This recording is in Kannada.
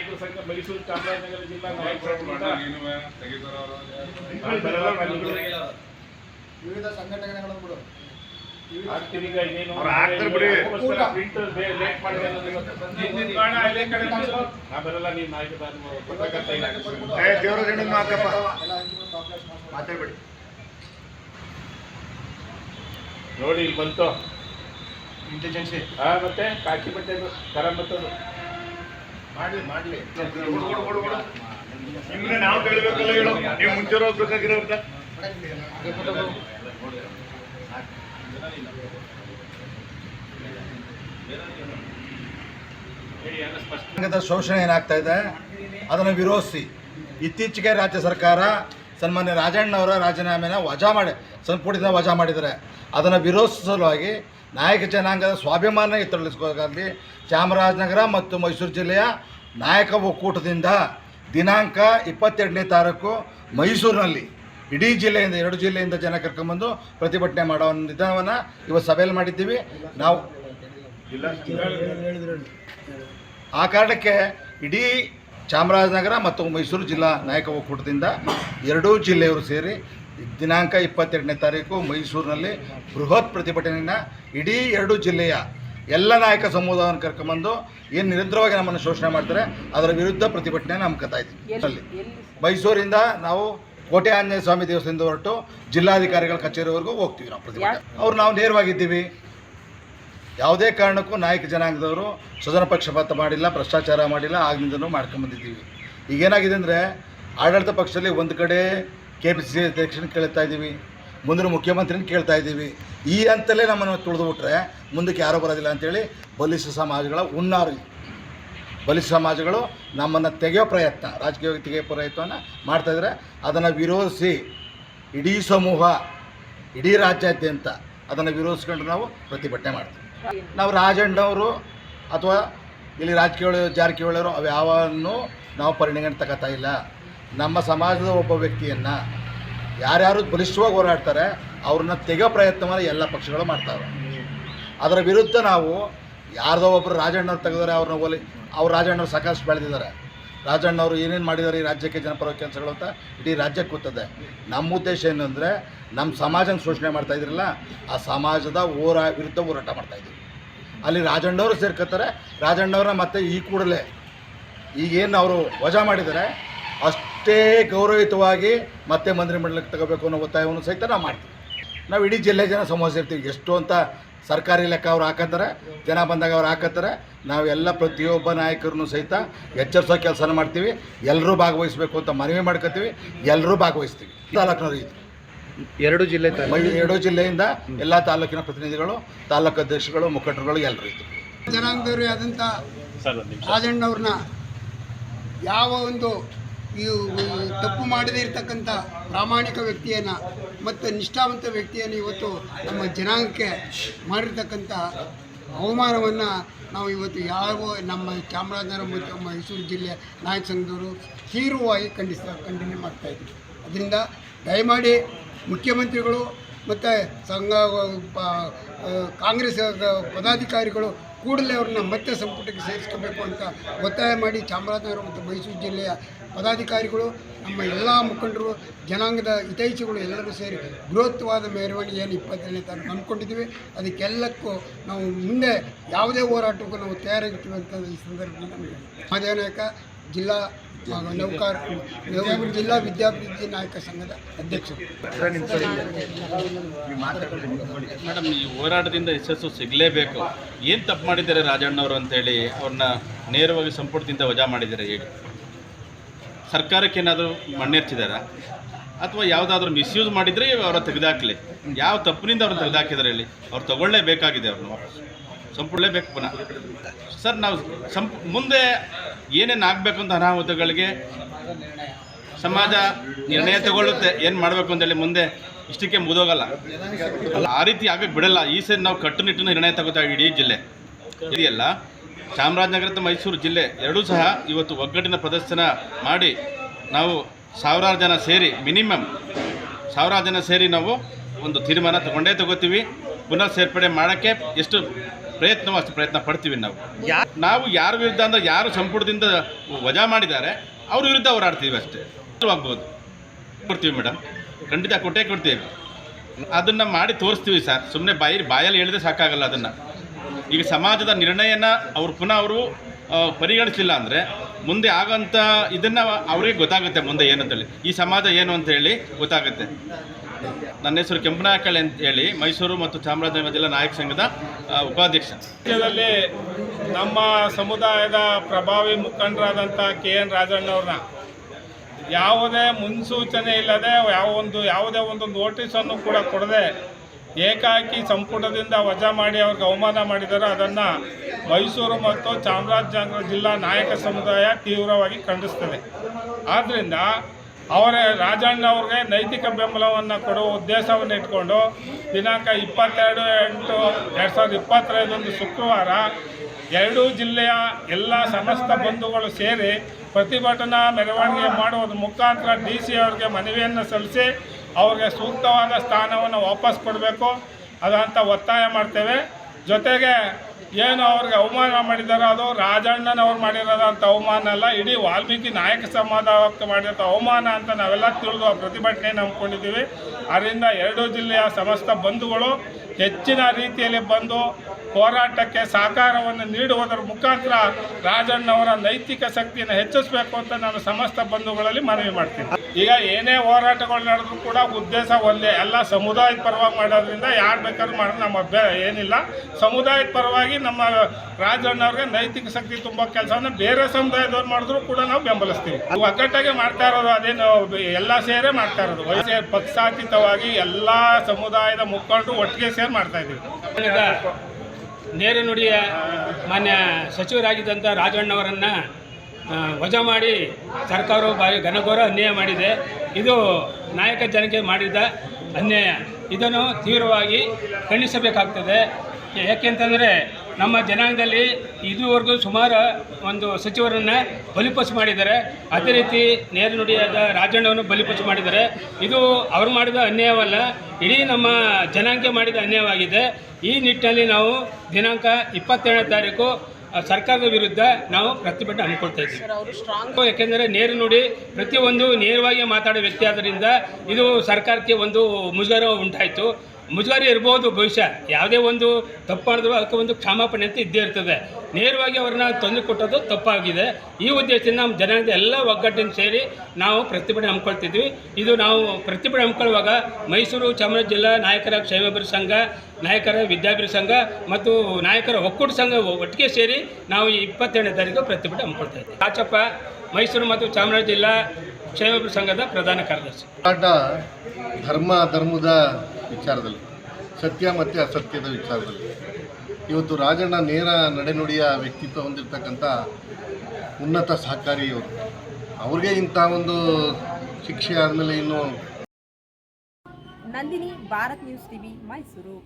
ನಾಯಕರ ಸಂಘ ಮೈಸೂರು ಚಾಮರಾಜನಗರ ಜಿಲ್ಲಾ ನಾಯಕರ ವಿವಿಧ ಮಾತಾಡ್ಬೇಡಿ. ನೋಡಿ ಇಲ್ಲಿ ಬಂತು. ಇಂಟೆಲಿಜೆನ್ಸಿ ಹಾ ಮತ್ತೆ ಕಾಕಿ ಬಟ್ಟೆ ಕರ ಮಾಡ್ಲಿ ನಿಮ್ಗೆ ನಾವು ಹೇಳು. ನೀವು ಶೋಷಣೆ ಏನಾಗ್ತಾ ಇದೆ? ಅದನ್ನು ವಿರೋಧಿಸಿ. ಇತ್ತೀಚೆಗೆ ರಾಜ್ಯ ಸರ್ಕಾರ ಸನ್ಮಾನ್ಯ ರಾಜಣ್ಣವರ ರಾಜೀನಾಮೆನ ವಜಾ ಮಾಡಿ ಸಂಪುಟದಿಂದ ವಜಾ ಮಾಡಿದ್ದಾರೆ ಅದನ್ನು ವಿರೋಧಿಸಲುವಾಗಿ ನಾಯಕ ಜನಾಂಗದ ಸ್ವಾಭಿಮಾನ ಎತ್ತರಿಸಬೇಕಾಗಿ ಚಾಮರಾಜನಗರ ಮತ್ತು ಮೈಸೂರು ಜಿಲ್ಲೆಯ ನಾಯಕ ಒಕ್ಕೂಟದಿಂದ ದಿನಾಂಕ ಇಪ್ಪತ್ತೆರಡನೇ ತಾರೀಕು ಮೈಸೂರಿನಲ್ಲಿ ಇಡೀ ಜಿಲ್ಲೆಯಿಂದ, ಎರಡು ಜಿಲ್ಲೆಯಿಂದ ಜನ ಕರ್ಕೊಂಬಂದು ಪ್ರತಿಭಟನೆ ಮಾಡೋ ಒಂದು ನಿಧಾನವನ್ನು ಇವತ್ತು ಸಭೆಯಲ್ಲಿ ಮಾಡಿದ್ದೀವಿ. ನಾವು ಆ ಕಾರಣಕ್ಕೆ ಇಡೀ ಚಾಮರಾಜನಗರ ಮತ್ತು ಮೈಸೂರು ಜಿಲ್ಲಾ ನಾಯಕ ಒಕ್ಕೂಟದಿಂದ ಎರಡೂ ಜಿಲ್ಲೆಯವರು ಸೇರಿ ದಿನಾಂಕ ಇಪ್ಪತ್ತೆರಡನೇ ತಾರೀಕು ಮೈಸೂರಿನಲ್ಲಿ ಬೃಹತ್ ಪ್ರತಿಭಟನೆಯನ್ನು ಇಡೀ ಎರಡು ಜಿಲ್ಲೆಯ ಎಲ್ಲ ನಾಯಕ ಸಮುದಾಯವನ್ನು ಕರ್ಕೊಂಬಂದು ಏನು ನಿರಂತರವಾಗಿ ನಮ್ಮನ್ನು ಶೋಷಣೆ ಮಾಡ್ತಾರೆ ಅದರ ವಿರುದ್ಧ ಪ್ರತಿಭಟನೆ ನಮ್ಮ ಇದ್ದೀವಿ. ಅಲ್ಲಿ. ಮೈಸೂರಿಂದ ನಾವು ಕೋಟೆ ಆಂಜನೇಯ ಸ್ವಾಮಿ ದೇವಸ್ಥಾನದಿಂದ ಹೊರಟು ಜಿಲ್ಲಾಧಿಕಾರಿಗಳ ಕಚೇರಿವರೆಗೂ ಹೋಗ್ತೀವಿ ನಾವು ಪ್ರತಿಭಟನೆ. ಅವ್ರು ನಾವು ನೇರವಾಗಿದ್ದೀವಿ. ಯಾವುದೇ ಕಾರಣಕ್ಕೂ ನಾಯಕ ಜನಾಂಗದವರು ಸದನ ಪಕ್ಷಪಾತ ಮಾಡಿಲ್ಲ ಭ್ರಷ್ಟಾಚಾರ ಮಾಡಿಲ್ಲ ಆಗಿನಿಂದನೂ ಮಾಡ್ಕೊಂಬಂದಿದ್ದೀವಿ ಈಗೇನಾಗಿದೆ ಅಂದರೆ ಆಡಳಿತ ಪಕ್ಷದಲ್ಲಿ ಒಂದು ಕಡೆ ಕೆ ಪಿ ಸಿ ಸಿ ಅಧ್ಯಕ್ಷನ ಕೇಳ್ತಾ ಇದ್ದೀವಿ, ಮುಂದಿನ ಮುಖ್ಯಮಂತ್ರಿನ ಕೇಳ್ತಾ ಇದ್ದೀವಿ. ಈ ಅಂತಲೇ ನಮ್ಮನ್ನು ತುಳಿದು ಬಿಟ್ರೆ ಮುಂದಕ್ಕೆ ಯಾರೂ ಬರೋದಿಲ್ಲ ಅಂತೇಳಿ ಬಲಿಷ್ಠ ಸಮಾಜಗಳ ಹುನ್ನಾರು. ಬಲಿಷ್ಠ ಸಮಾಜಗಳು ನಮ್ಮನ್ನು ತೆಗೆಯೋ ಪ್ರಯತ್ನ, ರಾಜಕೀಯ ತೆಗೆಯೋ ಪ್ರಯತ್ನವನ್ನು ಮಾಡ್ತಾಯಿದ್ರೆ ಅದನ್ನು ವಿರೋಧಿಸಿ ಇಡೀ ಸಮೂಹ, ಇಡೀ ರಾಜ್ಯಾದ್ಯಂತ ಅದನ್ನು ವಿರೋಧಿಸ್ಕೊಂಡು ನಾವು ಪ್ರತಿಭಟನೆ ಮಾಡ್ತೀವಿ. ನಾವು ರಾಜಣ್ಣವರು ಅಥವಾ ಇಲ್ಲಿ ರಾಜಕೀಯ ಜಾರಕಿಹೊಳಿಯವರು, ಅವು ಯಾವನ್ನು ನಾವು ಪರಿಗಣನೆ ತಗೋತಾ ಇಲ್ಲ. ನಮ್ಮ ಸಮಾಜದ ಒಬ್ಬ ವ್ಯಕ್ತಿಯನ್ನು ಯಾರ್ಯಾರು ಬಲಿಷ್ಠವಾಗಿ ಹೋರಾಡ್ತಾರೆ, ಅವ್ರನ್ನ ತೆಗೋ ಪ್ರಯತ್ನವನ್ನು ಎಲ್ಲ ಪಕ್ಷಗಳು ಮಾಡ್ತಾವೆ. ಅದರ ವಿರುದ್ಧ ನಾವು ಯಾರ್ದೋ ಒಬ್ಬರು ರಾಜಣ್ಣವ್ರು ತೆಗೆದರೆ ಅವ್ರನ್ನ ಒಲಿ, ಅವ್ರು ರಾಜಣ್ಣವ್ರು ಸಾಕಷ್ಟು ಬೆಳೆದಿದ್ದಾರೆ. ರಾಜಣ್ಣವರು ಏನೇನು ಮಾಡಿದ್ದಾರೆ ಈ ರಾಜ್ಯಕ್ಕೆ ಜನಪರ ಕೆಲಸಗಳು ಅಂತ ಇಡೀ ರಾಜ್ಯಕ್ಕೆ ಗೊತ್ತದೆ ನಮ್ಮ ಉದ್ದೇಶ ಏನು ಅಂದರೆ ನಮ್ಮ ಸಮಾಜನ ಮಾಡ್ತಾ ಇದ್ರಲ್ಲ, ಆ ಸಮಾಜದ ಹೋರಾ, ವಿರುದ್ಧ ಹೋರಾಟ ಮಾಡ್ತಾಯಿದ್ದೀವಿ ಅಲ್ಲಿ ರಾಜಣ್ಣವರು ಸೇರ್ಕೋತಾರೆ, ರಾಜಣ್ಣವ್ರನ್ನ ಮತ್ತೆ ಈ ಕೂಡಲೇ ಈಗೇನು ಅವರು ವಜಾ ಮಾಡಿದ್ದಾರೆ ಅಷ್ಟೇ ಗೌರವಯುತವಾಗಿ ಮತ್ತೆ ಮಂತ್ರಿಮಂಡಲಕ್ಕೆ ತಗೋಬೇಕು ಅನ್ನೋ ಒತ್ತಾಯವನ್ನು ಸಹಿತ ನಾವು ಮಾಡ್ತೀವಿ. ನಾವು ಇಡೀ ಜಿಲ್ಲೆ ಜನ ಸಮಸ್ಯೆ ಎಷ್ಟು ಅಂತ ಸರ್ಕಾರಿ ಲೆಕ್ಕ ಅವ್ರು ಹಾಕತ್ತಾರೆ ಜನ ಬಂದಾಗ ಅವ್ರು ಹಾಕತ್ತಾರೆ. ನಾವೆಲ್ಲ ಪ್ರತಿಯೊಬ್ಬ ನಾಯಕರನ್ನು ಸಹಿತ ಎಚ್ಚರಿಸೋ ಕೆಲಸನ ಮಾಡ್ತೀವಿ. ಎಲ್ಲರೂ ಭಾಗವಹಿಸಬೇಕು ಅಂತ ಮನವಿ ಮಾಡ್ಕೋತೀವಿ. ಎಲ್ಲರೂ ಭಾಗವಹಿಸ್ತೀವಿ. ತಾಲೂಕಿನವ್ರು ಇದು ಎರಡು ಜಿಲ್ಲೆ ಎರಡು ಎರಡೂ ಜಿಲ್ಲೆಯಿಂದ ಎಲ್ಲ ತಾಲೂಕಿನ ಪ್ರತಿನಿಧಿಗಳು ತಾಲೂಕು ಅಧ್ಯಕ್ಷಗಳು ಮುಖಂಡರುಗಳು ಎಲ್ಲರೂ ಇದ್ರು. ಜನಾಂಗದವರೇ ಆದಂಥ ಸರ್ ಒಂದು ನಿಮಿಷ. ರಾಜಣ್ಣವ್ರನ್ನ ಯಾವ ಒಂದು ಈ ತಪ್ಪು ಮಾಡದೇ ಇರತಕ್ಕಂಥ ಪ್ರಾಮಾಣಿಕ ವ್ಯಕ್ತಿಯನ್ನು ಮತ್ತು ನಿಷ್ಠಾವಂತ ವ್ಯಕ್ತಿಯನ್ನು ಇವತ್ತು ನಮ್ಮ ಜನಾಂಗಕ್ಕೆ ಮಾಡಿರ್ತಕ್ಕಂಥ ಅವಮಾನವನ್ನು ನಾವು ಇವತ್ತು ಯಾವ ನಮ್ಮ ಚಾಮರಾಜನಗರ ಮತ್ತು ಮೈಸೂರು ಜಿಲ್ಲೆ ನಾಯಕ ಸಂಘದವರು ತೀವ್ರವಾಗಿ ಖಂಡಿಸ, ಖಂಡನೆ ಇದ್ದೀವಿ ಅದರಿಂದ ದಯಮಾಡಿ ಮುಖ್ಯಮಂತ್ರಿಗಳು ಮತ್ತು ಸಂಘ ಕಾಂಗ್ರೆಸ್ ಪದಾಧಿಕಾರಿಗಳು ಕೂಡಲೇ ಅವ್ರನ್ನ ಮತ್ತೆ ಸಂಪುಟಕ್ಕೆ ಸೇರಿಸ್ಕೋಬೇಕು ಅಂತ ಒತ್ತಾಯ ಮಾಡಿ ಚಾಮರಾಜನಗರ ಮತ್ತು ಮೈಸೂರು ಜಿಲ್ಲೆಯ ಪದಾಧಿಕಾರಿಗಳು, ನಮ್ಮ ಎಲ್ಲ ಮುಖಂಡರು, ಜನಾಂಗದ ಹಿತೈಷಿಗಳು ಎಲ್ಲರೂ ಸೇರಿ ಬೃಹತ್ವಾದ ಮೆರವಣಿಗೆಯನ್ನು ಇಪ್ಪತ್ತೇಳನೇ ತಾರೀಕು ಅಂದ್ಕೊಂಡಿದ್ದೀವಿ ಅದಕ್ಕೆಲ್ಲಕ್ಕೂ ನಾವು ಮುಂದೆ ಯಾವುದೇ ಹೋರಾಟಕ್ಕೂ ನಾವು ತಯಾರಾಗಿರ್ತೀವಿ ಅಂತ ಈ ಸಂದರ್ಭದಲ್ಲಿ ನಮಗೆ ಮಹಾದೇವನಾಯಕ ಜಿಲ್ಲಾ ನೌಕಾರ, ಜಿಲ್ಲಾ ವಿದ್ಯಾಭಿವೃದ್ಧಿ ನಾಯಕ ಸಂಘದ ಅಧ್ಯಕ್ಷರು. ಮೇಡಮ್, ಈ ಹೋರಾಟದಿಂದ ಯಶಸ್ಸು ಸಿಗಲೇಬೇಕು. ಏನು ತಪ್ಪು ಮಾಡಿದ್ದಾರೆ ರಾಜಣ್ಣವರು ಅಂತೇಳಿ ಅವ್ರನ್ನ ನೇರವಾಗಿ ಸಂಪುಟದಿಂದ ವಜಾ ಮಾಡಿದ್ದಾರೆ ಹೇಳಿ? ಸರ್ಕಾರಕ್ಕೇನಾದರೂ ಮಣ್ಣೆರ್ಚಿದಾರ ಅಥವಾ ಯಾವುದಾದ್ರೂ ಮಿಸ್ಯೂಸ್ ಮಾಡಿದರೆ ಅವರ ತೆಗೆದಾಕಲಿ. ಯಾವ ತಪ್ಪಿನಿಂದ ಅವ್ರನ್ನ ತೆಗೆದಾಕಿದ್ದಾರೆ ಹೇಳಿ. ಅವ್ರು ತಗೊಳ್ಳೇಬೇಕಾಗಿದೆ ಅವ್ರನ್ನ ಸಂಪುಡಲೇಬೇಕು ಪುನಃ. ಸರ್, ನಾವು ಸಂಪ್ ಮುಂದೆ ಏನೇನು ಆಗಬೇಕು ಅಂತ ಅನಾಹುತಗಳಿಗೆ ಸಮಾಜ ನಿರ್ಣಯ ತಗೊಳ್ಳುತ್ತೆ. ಏನು ಮಾಡಬೇಕು ಅಂತೇಳಿ ಮುಂದೆ ಇಷ್ಟಕ್ಕೆ ಮುಗಿದೋಗಲ್ಲ ಆ ರೀತಿ ಆಗಕ್ಕೆ ಬಿಡಲ್ಲ. ಈ ಸರಿ ನಾವು ಕಟ್ಟುನಿಟ್ಟಿನ ನಿರ್ಣಯ ತಗೋತಾ ಇಡೀ ಜಿಲ್ಲೆ. ಇದೆಯಲ್ಲ? ಚಾಮರಾಜನಗರ ಮತ್ತು ಮೈಸೂರು ಜಿಲ್ಲೆ ಎರಡೂ ಸಹ ಇವತ್ತು ಒಗ್ಗಟ್ಟಿನ ಪ್ರದರ್ಶನ ಮಾಡಿ ನಾವು ಸಾವಿರಾರು ಜನ ಸೇರಿ, ಮಿನಿಮಮ್ ಸಾವಿರಾರು ಜನ ಸೇರಿ ನಾವು ಒಂದು ತೀರ್ಮಾನ ತಗೊಂಡೇ ತಗೋತೀವಿ. ಪುನರ್ ಸೇರ್ಪಡೆ ಮಾಡೋಕ್ಕೆ ಎಷ್ಟು ಪ್ರಯತ್ನವೋ ಅಷ್ಟು ಪ್ರಯತ್ನ ಪಡ್ತೀವಿ ನಾವು. ನಾವು ಯಾರ ವಿರುದ್ಧ ಅಂದ್ರೆ ಯಾರು ಸಂಪುಟದಿಂದ ವಜಾ ಮಾಡಿದ್ದಾರೆ, ಅವ್ರ ವಿರುದ್ಧ ಹೋರಾಡ್ತೀವಿ ಅಷ್ಟೇ. ಆಗ್ಬೋದು ಕೊಡ್ತೀವಿ ಮೇಡಮ್. ಖಂಡಿತ ಕೊಟ್ಟೇ ಕೊಡ್ತೀವಿ. ಅದನ್ನು ಮಾಡಿ ತೋರಿಸ್ತೀವಿ ಸರ್. ಸುಮ್ಮನೆ ಬಾಯಿ ಬಾಯಲ್ಲಿ ಹೇಳಿದ್ರೆ ಸಾಕಾಗಲ್ಲ ಅದನ್ನು. ಈಗ ಸಮಾಜದ ನಿರ್ಣಯನ ಅವ್ರು ಪುನಃ ಅವರು ಪರಿಗಣಿಸಲಿಲ್ಲ ಅಂದರೆ ಮುಂದೆ ಆಗೋಂಥ ಇದನ್ನು ಅವ್ರಿಗೆ ಗೊತ್ತಾಗುತ್ತೆ ಮುಂದೆ ಏನು ಅಂತೇಳಿ ಈ ಸಮಾಜ ಏನು ಅಂತ ಹೇಳಿ ಗೊತ್ತಾಗುತ್ತೆ. ನನ್ನ ಹೆಸರು ಕೆಂಪನಾಕಳೆ ಅಂತ ಹೇಳಿ ಮೈಸೂರು ಮತ್ತು ಚಾಮರಾಜನಗರ ಜಿಲ್ಲಾ ನಾಯಕ ಸಂಘದ ಉಪಾಧ್ಯಕ್ಷ. ರಾಜ್ಯದಲ್ಲಿ ನಮ್ಮ ಸಮುದಾಯದ ಪ್ರಭಾವಿ ಮುಖಂಡರಾದಂಥ ಕೆ ಎನ್ ರಾಜಣ್ಣವ್ರನ್ನ ಯಾವುದೇ ಮುನ್ಸೂಚನೆ ಇಲ್ಲದೆ ಯಾವ ಒಂದು, ಯಾವುದೇ ಒಂದು ನೋಟಿಸನ್ನು ಕೂಡ ಕೊಡದೆ ಏಕಾಏಕಿ ಸಂಪುಟದಿಂದ ವಜಾ ಮಾಡಿ ಅವ್ರಿಗೆ ಅವಮಾನ ಮಾಡಿದ್ದಾರೆ ಅದನ್ನು ಮೈಸೂರು ಮತ್ತು ಚಾಮರಾಜನಗರ ಜಿಲ್ಲಾ ನಾಯಕ ಸಮುದಾಯ ತೀವ್ರವಾಗಿ ಖಂಡಿಸ್ತದೆ. ಆದ್ದರಿಂದ ಅವರ ರಾಜಣ್ಣ ಅವ್ರಿಗೆ ನೈತಿಕ ಬೆಂಬಲವನ್ನು ಕೊಡುವ ಉದ್ದೇಶವನ್ನು ಇಟ್ಕೊಂಡು ದಿನಾಂಕ ಇಪ್ಪತ್ತೆರಡು ಎಂಟು ಎರಡು ಸಾವಿರದ ಇಪ್ಪತ್ತೈದೊಂದು ಶುಕ್ರವಾರ ಎರಡೂ ಜಿಲ್ಲೆಯ ಎಲ್ಲ ಸಮಸ್ತ ಬಂಧುಗಳು ಸೇರಿ ಪ್ರತಿಭಟನಾ ಮೆರವಣಿಗೆ ಮಾಡುವ ಮುಖಾಂತರ ಡಿ ಸಿ ಅವರಿಗೆ ಮನವಿಯನ್ನು ಸಲ್ಲಿಸಿ ಅವ್ರಿಗೆ ಸೂಕ್ತವಾದ ಸ್ಥಾನವನ್ನು ವಾಪಸ್ ಕೊಡಬೇಕು. ಅದಂತ ಒತ್ತಾಯ ಮಾಡ್ತೇವೆ. ಜೊತೆಗೆ ಏನು ಅವ್ರಿಗೆ ಅವಮಾನ ಮಾಡಿದಾರೋ ಅದು ರಾಜಣ್ಣನವ್ರು ಮಾಡಿರೋದಂಥ ಅವಮಾನ ಅಲ್ಲ, ಇಡೀ ವಾಲ್ಮೀಕಿ ನಾಯಕ ಸಮಾಜಕ್ಕೆ ಮಾಡಿದಂಥ ಅವಮಾನ ಅಂತ ನಾವೆಲ್ಲ ತಿಳಿದು ಆ ಪ್ರತಿಭಟನೆ ಹಮ್ಮಿಕೊಂಡಿದ್ದೀವಿ ಅದರಿಂದ ಎರಡೂ ಜಿಲ್ಲೆಯ ಸಮಸ್ತ ಬಂಧುಗಳು ಹೆಚ್ಚಿನ ರೀತಿಯಲ್ಲಿ ಬಂದು ಹೋರಾಟಕ್ಕೆ ಸಹಕಾರವನ್ನು ನೀಡುವುದರ ಮುಖಾಂತರ ರಾಜಣ್ಣವರ ನೈತಿಕ ಶಕ್ತಿಯನ್ನು ಹೆಚ್ಚಿಸಬೇಕು ಅಂತ ನಾನು ಸಮಸ್ತ ಬಂಧುಗಳಲ್ಲಿ ಮನವಿ ಮಾಡ್ತೀನಿ. ಈಗ ಏನೇ ಹೋರಾಟಗಳು ನಡೆದ್ರು ಕೂಡ ಉದ್ದೇಶ ಒಂದೇ. ಎಲ್ಲ ಸಮುದಾಯದ ಪರವಾಗಿ ಮಾಡೋದ್ರಿಂದ ಯಾರು ಬೇಕಾದ್ರೂ ಮಾಡೋದು ನಮ್ಮ ಅಭ್ಯ ಏನಿಲ್ಲ. ಸಮುದಾಯದ ಪರವಾಗಿ ನಮ್ಮ ರಾಜಣ್ಣವ್ರಿಗೆ ನೈತಿಕ ಶಕ್ತಿ ತುಂಬ ಕೆಲಸವನ್ನು ಬೇರೆ ಸಮುದಾಯದವ್ರು ಮಾಡಿದ್ರು ಕೂಡ ನಾವು ಬೆಂಬಲಿಸ್ತೀವಿ. ಒಗ್ಗಟ್ಟಾಗೆ ಮಾಡ್ತಾ ಇರೋದು ಅದೇನು ಎಲ್ಲ ಸೇರೇ ಮಾಡ್ತಾ ಇರೋದು. ವಯಸ್ಸೇ ಪಕ್ಷಾತೀತವಾಗಿ ಎಲ್ಲ ಸಮುದಾಯದ ಮುಖಂಡರು ಒಟ್ಟಿಗೆ ಸೇರಿ ಮಾಡ್ತಾ ಇದ್ದೀವಿ. ನೇರ ನುಡಿಯ ಮಾನ್ಯ ಸಚಿವರಾಗಿದ್ದಂಥ ರಾಜಣ್ಣವರನ್ನು ವಜಾ ಮಾಡಿ ಸರ್ಕಾರವು ಭಾರಿ ಘನಘೋರ ಅನ್ಯಾಯ ಮಾಡಿದೆ. ಇದು ನಾಯಕ ಜನಕ್ಕೆ ಮಾಡಿದ ಅನ್ಯಾಯ. ಇದನ್ನು ತೀವ್ರವಾಗಿ ಖಂಡಿಸಬೇಕಾಗ್ತದೆ. ಯಾಕೆಂತಂದರೆ ನಮ್ಮ ಜನಾಂಗದಲ್ಲಿ ಇದುವರೆಗೂ ಸುಮಾರು ಒಂದು ಸಚಿವರನ್ನು ಬಲಿಪಶು ಮಾಡಿದ್ದಾರೆ. ಅದೇ ರೀತಿ ನೇರ ನುಡಿಯಾದ ರಾಜಣ್ಣವನ್ನು ಬಲಿಪಶು ಮಾಡಿದ್ದಾರೆ. ಇದು ಅವರು ಮಾಡಿದ ಅನ್ಯಾಯವಲ್ಲ, ಇಡೀ ನಮ್ಮ ಜನಾಂಗ ಮಾಡಿದ ಅನ್ಯಾಯವಾಗಿದೆ. ಈ ನಿಟ್ಟಿನಲ್ಲಿ ನಾವು ದಿನಾಂಕ ಇಪ್ಪತ್ತೇಳನೇ ತಾರೀಕು ಸರ್ಕಾರದ ವಿರುದ್ಧ ನಾವು ಪ್ರತಿಭಟನೆ ಹಮ್ಮಿಕೊಳ್ತಾ ಇದ್ದೀವಿ. ಯಾಕೆಂದರೆ ನೇರ ನುಡಿ ಪ್ರತಿಯೊಂದು ನೇರವಾಗಿ ಮಾತಾಡೋ ವ್ಯಕ್ತಿ ಆದ್ದರಿಂದ ಇದು ಸರ್ಕಾರಕ್ಕೆ ಒಂದು ಮುಜುಗರ ಉಂಟಾಯಿತು. ಮುಜುಗರ ಇರ್ಬೋದು ಭವಿಷ್ಯ ಯಾವುದೇ ಒಂದು ತಪ್ಪು ಮಾಡಿದ್ರು ಅದಕ್ಕೆ ಒಂದು ಕ್ಷಮಾಪಣೆ ಅಂತ ಇದ್ದೇ ಇರ್ತದೆ. ನೇರವಾಗಿ ಅವ್ರನ್ನ ತಂದು ಕೊಟ್ಟದ್ದು ತಪ್ಪಾಗಿದೆ. ಈ ಉದ್ದೇಶದಿಂದ ನಮ್ಮ ಜನತೆ ಎಲ್ಲ ಒಗ್ಗಟ್ಟಿನ ಸೇರಿ ನಾವು ಪ್ರತಿಭಟನೆ ಹಮ್ಮಿಕೊಳ್ತಿದ್ವಿ. ಇದು ನಾವು ಪ್ರತಿಭಟನೆ ಹಮ್ಮಿಕೊಳ್ಳುವಾಗ ಮೈಸೂರು ಚಾಮರಾಜ ಜಿಲ್ಲಾ ನಾಯಕರ ಕ್ಷೇಮಾಭಿವೃದ್ಧಿ ಸಂಘ, ನಾಯಕರ ವಿದ್ಯಾಭಿವೃದ್ಧಿ ಸಂಘ ಮತ್ತು ನಾಯಕರ ಒಕ್ಕೂಟ ಸಂಘ ಒಟ್ಟಿಗೆ ಸೇರಿ ನಾವು ಈ ಇಪ್ಪತ್ತೆರಡನೇ ತಾರೀಕು ಪ್ರತಿಭಟನೆ ಹಮ್ಮಿಕೊಳ್ತಾ ಇದ್ದೀವಿ ಕಾಚಪ್ಪ ಮೈಸೂರು ಮತ್ತು ಚಾಮರಾಜ ಜಿಲ್ಲಾ ಕ್ಷೇಮಾಭಿವೃದ್ಧಿ ಸಂಘದ ಪ್ರಧಾನ ಕಾರ್ಯದರ್ಶಿ. ಧರ್ಮ ಧರ್ಮದ ವಿಚಾರದಲ್ಲಿ, ಸತ್ಯ ಮತ್ತು ಅಸತ್ಯದ ವಿಚಾರದಲ್ಲಿ. ಇವತ್ತು ರಾಜಣ್ಣ ನೇರ ನಡೆನುಡಿಯ ವ್ಯಕ್ತಿತ್ವ ಹೊಂದಿರತಕ್ಕಂಥ ಉನ್ನತ ಸಹಕಾರಿ ಇವರು. ಅವ್ರಿಗೆ ಇಂಥ ಒಂದು ಶಿಕ್ಷೆ ಆದಮೇಲೆ ಇನ್ನು ನಂದಿನಿ, ಭಾರತ್ ನ್ಯೂಸ್ ಟಿವಿ, ಮೈಸೂರು.